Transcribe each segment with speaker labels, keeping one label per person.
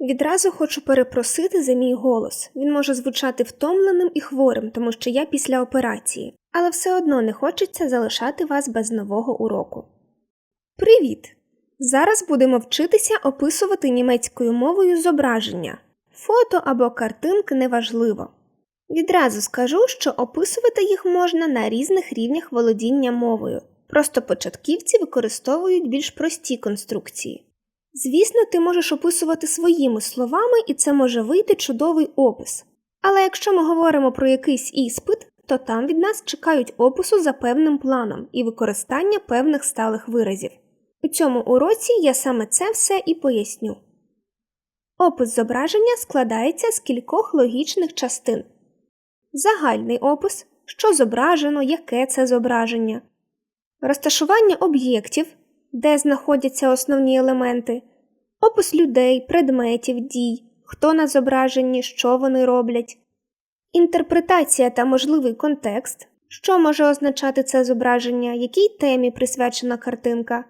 Speaker 1: Відразу хочу перепросити за мій голос. Він може звучати втомленим і хворим, тому що я після операції, але все одно не хочеться залишати вас без нового уроку. Привіт! Зараз будемо вчитися описувати німецькою мовою зображення. Фото або картинки неважливо. Відразу скажу, що описувати їх можна на різних рівнях володіння мовою. Просто початківці використовують більш прості конструкції. Звісно, ти можеш описувати своїми словами, і це може вийти чудовий опис. Але якщо ми говоримо про якийсь іспит, то там від нас чекають опису за певним планом і використання певних сталих виразів. У цьому уроці я саме це все і поясню. Опис зображення складається з кількох логічних частин. Загальний опис, що зображено, яке це зображення, розташування об'єктів, де знаходяться основні елементи, опис людей, предметів, дій, хто на зображенні, що вони роблять, інтерпретація та можливий контекст, що може означати це зображення, якій темі присвячена картинка,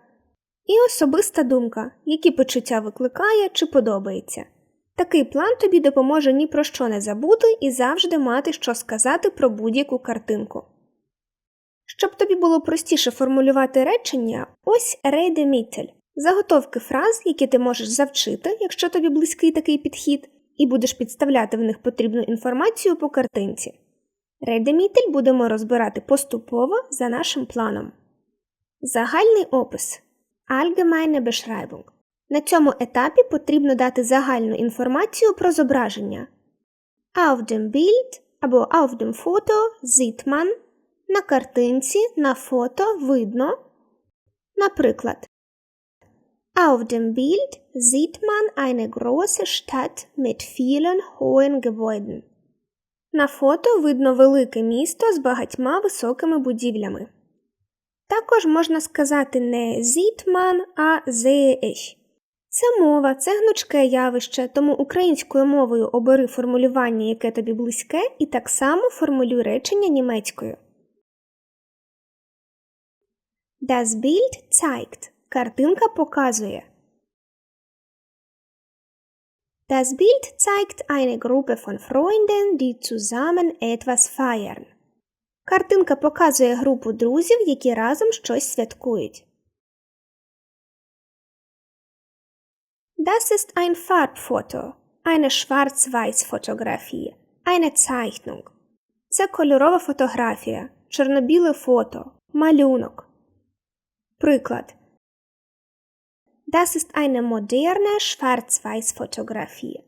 Speaker 1: і особиста думка, які почуття викликає чи подобається. Такий план тобі допоможе ні про що не забути і завжди мати що сказати про будь-яку картинку. Щоб тобі було простіше формулювати речення, ось рейдемітель заготовки фраз, які ти можеш завчити, якщо тобі близький такий підхід, і будеш підставляти в них потрібну інформацію по картинці. Рейдемітель будемо розбирати поступово за нашим планом. Загальний опис Allgemeine Beschreibung. На цьому етапі потрібно дати загальну інформацію про зображення. Auf dem Bild або auf dem Foto sieht man на картинці на фото видно. Наприклад, Auf dem Bild sieht man eine große Stadt mit vielen hohen Gebäuden. На фото видно велике місто з багатьма високими будівлями. Також можна сказати не sieht man, а sehe ich. Це мова, це гнучке явище, тому українською мовою обери формулювання, яке тобі близьке, і так само формулюй речення німецькою. Das Bild zeigt. Картинка показує. Das Bild zeigt eine Gruppe von Freunden, die zusammen etwas feiern. Картинка показує групу друзів, які разом щось святкують. Das ist ein Farbfoto, eine Schwarz-Weiß-Fotografie, eine Zeichnung. Це кольорова фотографія, чорно-біле фото, малюнок. Приклад. Das ist eine moderne Schwarz-Weiß-Fotografie.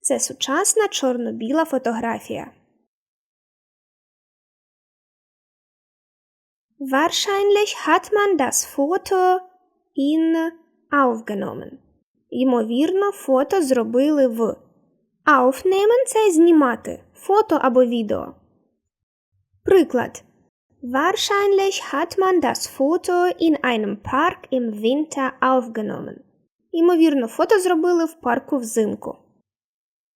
Speaker 1: Це сучасна чорно-біла фотографія. Wahrscheinlich hat man das Foto in aufgenommen. Ймовірно, фото зробили в. Aufnehmen – це знімати фото або відео. Приклад. Wahrscheinlich hat man das Foto in einem Park im Winter aufgenommen. Ймовірно, фото зробили в парку взимку.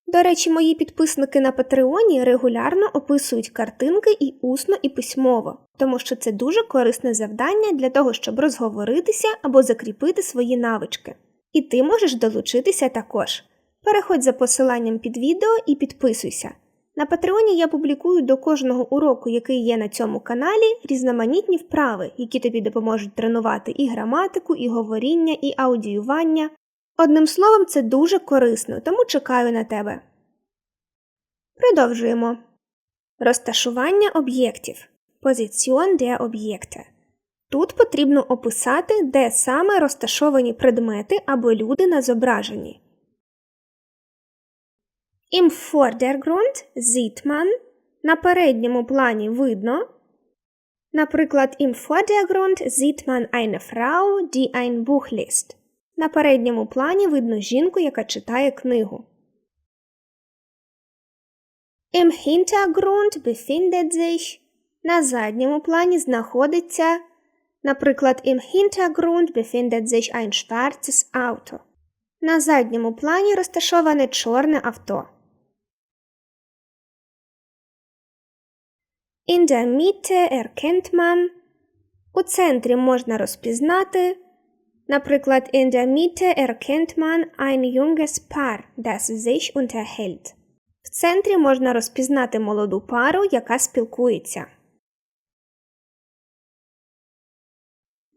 Speaker 1: До речі, мої підписники на Патреоні регулярно описують картинки і усно, і письмово, тому що це дуже корисне завдання для того, щоб розговоритися або закріпити свої навички. І ти можеш долучитися також. Переходь за посиланням під відео і підписуйся. На Патреоні я публікую до кожного уроку, який є на цьому каналі, різноманітні вправи, які тобі допоможуть тренувати і граматику, і говоріння, і аудіювання. Одним словом, це дуже корисно, тому чекаю на тебе. Продовжуємо. Розташування об'єктів. Позиціон der Objekte. Тут потрібно описати, де саме розташовані предмети або люди на зображенні. Im Vordergrund sieht man на передньому плані видно. Наприклад, im Vordergrund sieht man eine Frau, die ein Buch liest. На передньому плані видно жінку, яка читає книгу. Im Hintergrund befindet sich на задньому плані знаходиться Наприклад, im Hintergrund befindet sich ein schwarzes Auto. На задньому плані розташоване чорне авто. In der Mitte erkennt man. У центрі можна розпізнати. Наприклад, in der Mitte erkennt man ein junges Paar, das sich unterhält. В центрі можна розпізнати молоду пару, яка спілкується.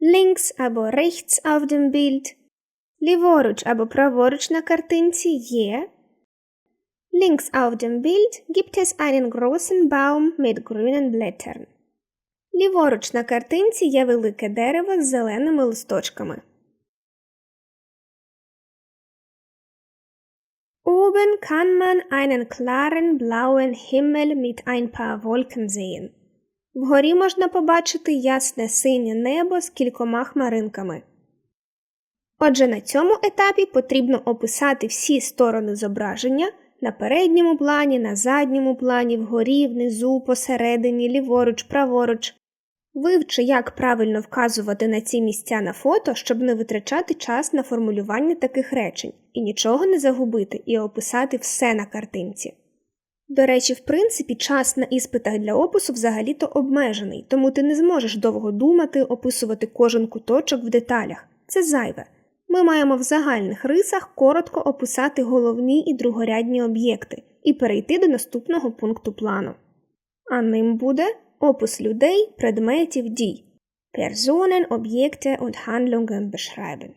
Speaker 1: Links або rechts auf dem Bild. Ліворуч або праворуч на картинці є. Links auf dem Bild gibt es einen großen Baum mit grünen Blättern. Ліворуч на картинці є велике дерево з зеленими листочками. Oben kann man einen klaren blauen Himmel mit ein paar Wolken sehen. Вгорі можна побачити ясне синє небо з кількома хмаринками. Отже, на цьому етапі потрібно описати всі сторони зображення на передньому плані, на задньому плані, вгорі, внизу, посередині, ліворуч, праворуч. Вивчи, як правильно вказувати на ці місця на фото, щоб не витрачати час на формулювання таких речень і нічого не загубити і описати все на картинці. До речі, в принципі, час на іспитах для опису взагалі-то обмежений, тому ти не зможеш довго думати, описувати кожен куточок в деталях. Це зайве. Ми маємо в загальних рисах коротко описати головні і другорядні об'єкти і перейти до наступного пункту плану. А ним буде опис людей, предметів дій. Personen, Objekte und Handlungen beschreiben.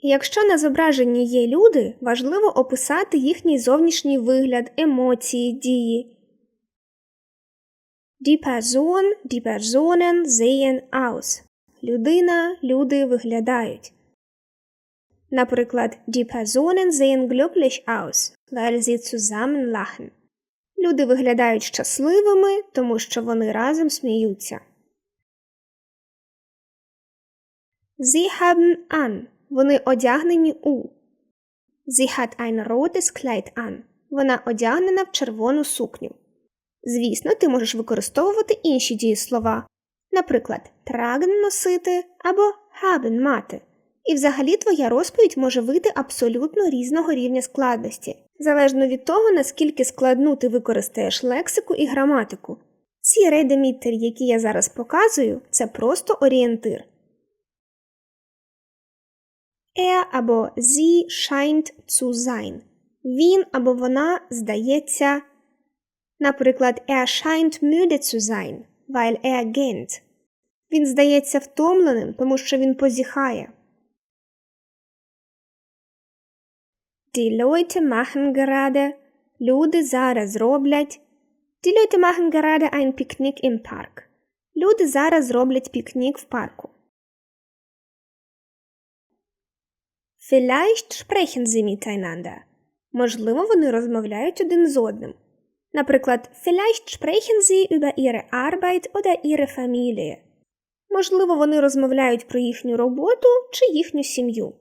Speaker 1: Якщо на зображенні є люди, важливо описати їхній зовнішній вигляд, емоції, дії. Die Person, die Personen sehen aus. Людина, люди виглядають. Наприклад, die Personen sehen glücklich aus, weil sie zusammen lachen. Люди виглядають щасливими, тому що вони разом сміються. Sie haben an. Вони одягнені у. Sie hat ein rotes Kleid an. Вона одягнена в червону сукню. Звісно, ти можеш використовувати інші дієслова, наприклад, tragen – носити або haben – мати. І взагалі твоя розповідь може вийти абсолютно різного рівня складності, залежно від того, наскільки складну ти використаєш лексику і граматику. Ці редемітери, які я зараз показую, це просто орієнтир. Er або sie scheint zu sein. Він або вона здається. Наприклад, er scheint müde zu sein, weil er gähnt. Він здається втомленим, тому що він позіхає. Die Leute machen gerade. Люди зараз роблять. Die Leute machen gerade ein Picknick im Park. Люди зараз роблять пікнік в парку. Vielleicht sprechen sie miteinander. Можливо, вони розмовляють один з одним. Наприклад, Vielleicht sprechen sie über ihre Arbeit oder ihre Familie. Можливо, вони розмовляють про їхню роботу чи їхню сім'ю.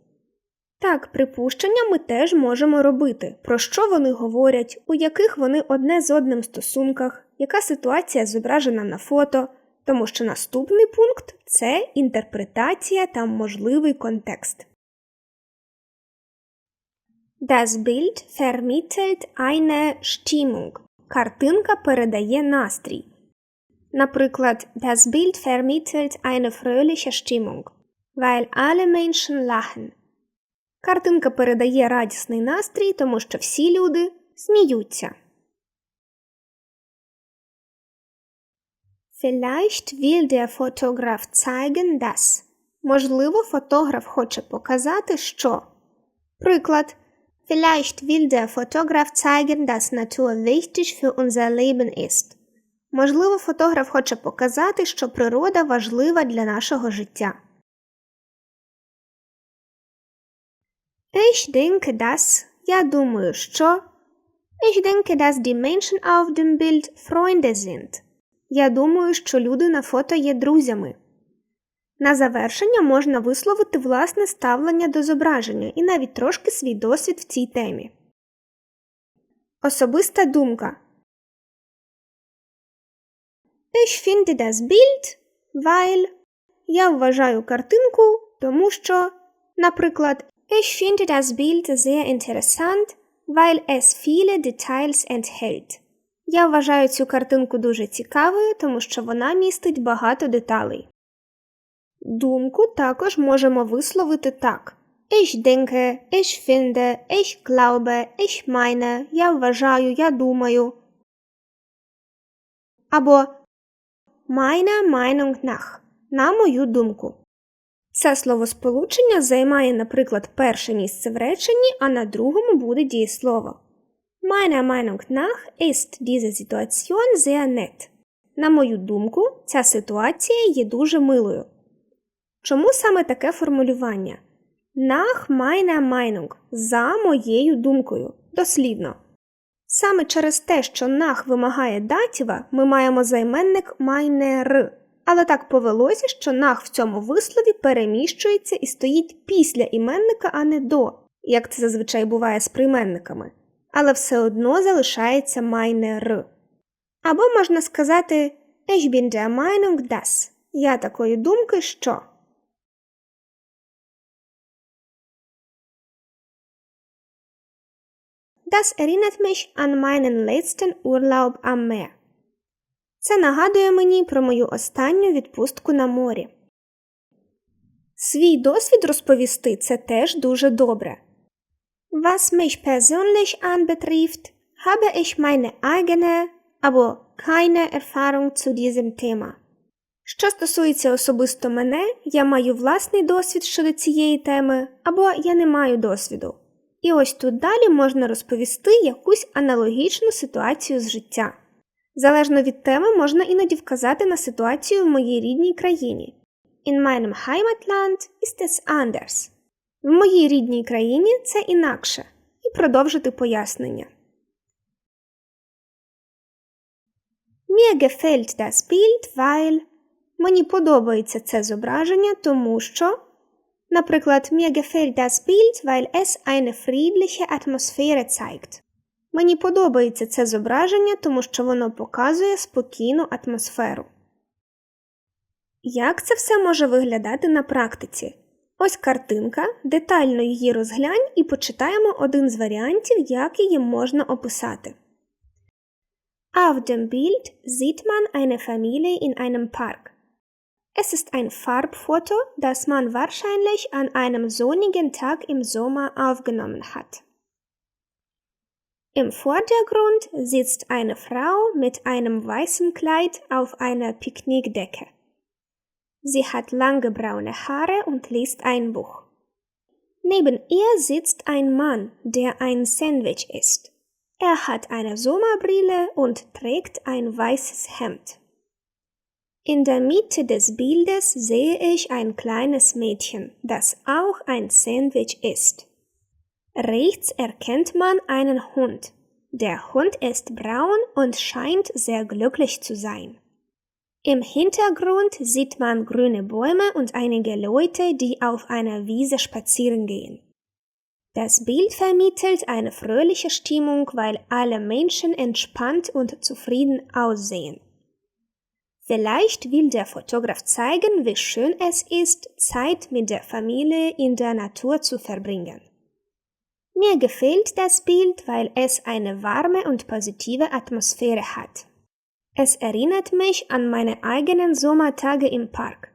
Speaker 1: Так, припущення ми теж можемо робити, про що вони говорять, у яких вони одне з одним стосунках, яка ситуація зображена на фото, тому що наступний пункт це інтерпретація та можливий контекст. Das Bild vermittelt eine Stimmung. Картинка передає настрій. Наприклад, das Bild vermittelt eine fröhliche Stimmung, weil alle Menschen lachen. Картинка передає радісний настрій, тому що всі люди сміються. Vielleicht will der Fotograf zeigen, dass. Можливо, фотограф хоче показати, що. Приклад. Vielleicht will der Fotograf zeigen, dass Natur wichtig für unser Leben ist. Можливо, фотограф хоче показати, що природа важлива для нашого життя. Ich denke, dass, я думаю, що. Ich denke, dass die Menschen auf dem Bild Freunde sind. Я думаю, що люди на фото є друзями. На завершення можна висловити власне ставлення до зображення і навіть трошки свій досвід в цій темі. Особиста думка. Ich finde das Bild, weil я вважаю картинку, тому що, наприклад, Ich finde das Bild sehr interessant, weil es viele Details enthält. Я вважаю цю картинку дуже цікавою, тому що вона містить багато деталей. Думку також можемо висловити так. Ich denke, ich finde, ich glaube, ich meine, я вважаю, я думаю. Або meiner Meinung nach, на мою думку. Це словосполучення займає, наприклад, перше місце в реченні, а на другому буде дієслово. Meiner Meinung nach ist diese Situation sehr nett. На мою думку, ця ситуація є дуже милою. Чому саме таке формулювання? Nach meiner Meinung за моєю думкою. Дослідно. Саме через те, що нах вимагає датіва, ми маємо займенник майнер. Але так повелося, що нах в цьому вислові переміщується і стоїть після іменника, а не до, як це зазвичай буває з прийменниками. Але все одно залишається майнер. Або можна сказати Ich bin der Meinung, dass. Я такої думки, що. Das erinnert mich an meinen letzten Urlaub am Meer. Це нагадує мені про мою останню відпустку на морі. Свій досвід розповісти це теж дуже добре. Was mich persönlich anbetrifft, habe ich meine eigene, або keine Erfahrung zu diesem Thema. Що стосується особисто мене, я маю власний досвід щодо цієї теми, або я не маю досвіду. І ось тут далі можна розповісти якусь аналогічну ситуацію з життя. Залежно від теми, можна іноді вказати на ситуацію в моїй рідній країні. In meinem Heimatland ist es anders. В моїй рідній країні це інакше. І продовжити пояснення. Mir gefällt das Bild, weil мені подобається це зображення, тому що Наприклад, mir gefällt das Bild, weil es eine friedliche Atmosphäre zeigt. Мені подобається це зображення, тому що воно показує спокійну атмосферу. Як це все може виглядати на практиці? Ось картинка, детально її розглянь і почитаємо один з варіантів, як її можна описати. Auf dem Bild sieht man eine Familie in einem Park. Es ist ein Farbfoto, das man wahrscheinlich an einem sonnigen Tag im Sommer aufgenommen hat. Im Vordergrund sitzt eine Frau mit einem weißen Kleid auf einer Picknickdecke. Sie hat lange braune Haare und liest ein Buch. Neben ihr sitzt ein Mann, der ein Sandwich isst. Er hat eine Sommerbrille und trägt ein weißes Hemd. In der Mitte des Bildes sehe ich ein kleines Mädchen, das auch ein Sandwich isst. Rechts erkennt man einen Hund. Der Hund ist braun und scheint sehr glücklich zu sein. Im Hintergrund sieht man grüne Bäume und einige Leute, die auf einer Wiese spazieren gehen. Das Bild vermittelt eine fröhliche Stimmung, weil alle Menschen entspannt und zufrieden aussehen. Vielleicht will der Fotograf zeigen, wie schön es ist, Zeit mit der Familie in der Natur zu verbringen. Mir gefällt das Bild, weil es eine warme und positive Atmosphäre hat. Es erinnert mich an meine eigenen Sommertage im Park.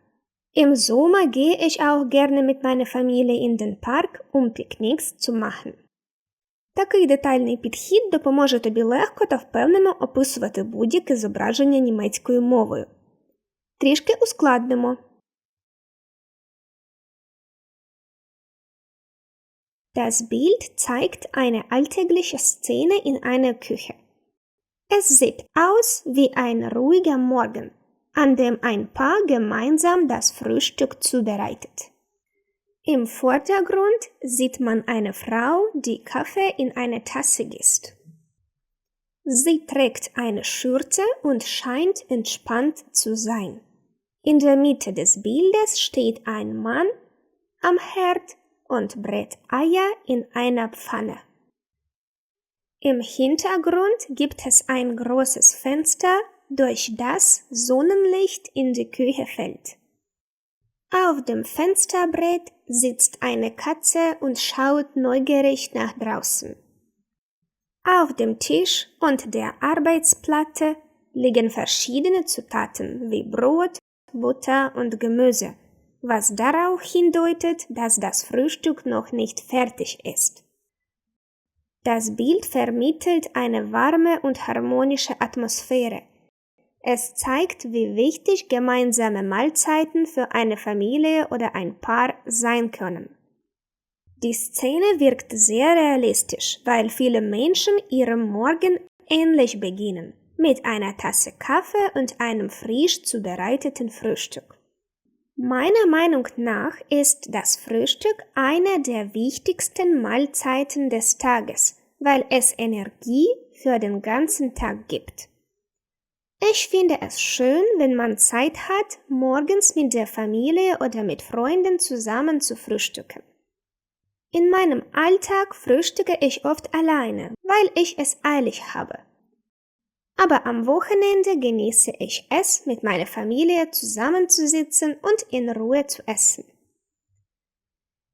Speaker 1: Im Sommer gehe ich auch gerne mit meiner Familie in den Park, um Picknicks zu machen. Такий детальний підхід допоможе тобі легко та впевнено описувати будь-яке зображення німецькою мовою. Трішки ускладнимо. Das Bild zeigt eine alltägliche Szene in einer Küche. Es sieht aus wie ein ruhiger Morgen, an dem ein Paar gemeinsam das Frühstück zubereitet. Im Vordergrund sieht man eine Frau, die Kaffee in eine Tasse gießt. Sie trägt eine Schürze und scheint entspannt zu sein. In der Mitte des Bildes steht ein Mann am Herd und brät Eier in einer Pfanne. Im Hintergrund gibt es ein großes Fenster, durch das Sonnenlicht in die Küche fällt. Auf dem Fensterbrett sitzt eine Katze und schaut neugierig nach draußen. Auf dem Tisch und der Arbeitsplatte liegen verschiedene Zutaten wie Brot, Butter und Gemüse, was darauf hindeutet, dass das Frühstück noch nicht fertig ist. Das Bild vermittelt eine warme und harmonische Atmosphäre. Es zeigt, wie wichtig gemeinsame Mahlzeiten für eine Familie oder ein Paar sein können. Die Szene wirkt sehr realistisch, weil viele Menschen ihrem Morgen ähnlich beginnen, mit einer Tasse Kaffee und einem frisch zubereiteten Frühstück. Meiner Meinung nach ist das Frühstück eine der wichtigsten Mahlzeiten des Tages, weil es Energie für den ganzen Tag gibt. Ich finde es schön, wenn man Zeit hat, morgens mit der Familie oder mit Freunden zusammen zu frühstücken. In meinem Alltag frühstücke ich oft alleine, weil ich es eilig habe. Aber am Wochenende genieße ich es, mit meiner Familie zusammenzusitzen und in Руе zu essen.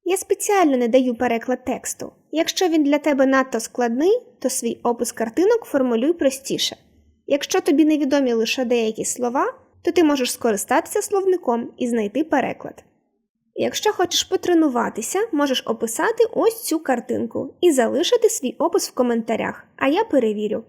Speaker 1: Я спеціально не даю переклад тексту. Якщо він для тебе надто складний, то свій опис картинок формулюй простіше. Якщо тобі невідомі лише деякі слова, то ти можеш скористатися словником і знайти переклад. Якщо хочеш потренуватися, можеш описати ось цю картинку і залишити свій опис в коментарях, а я перевірю.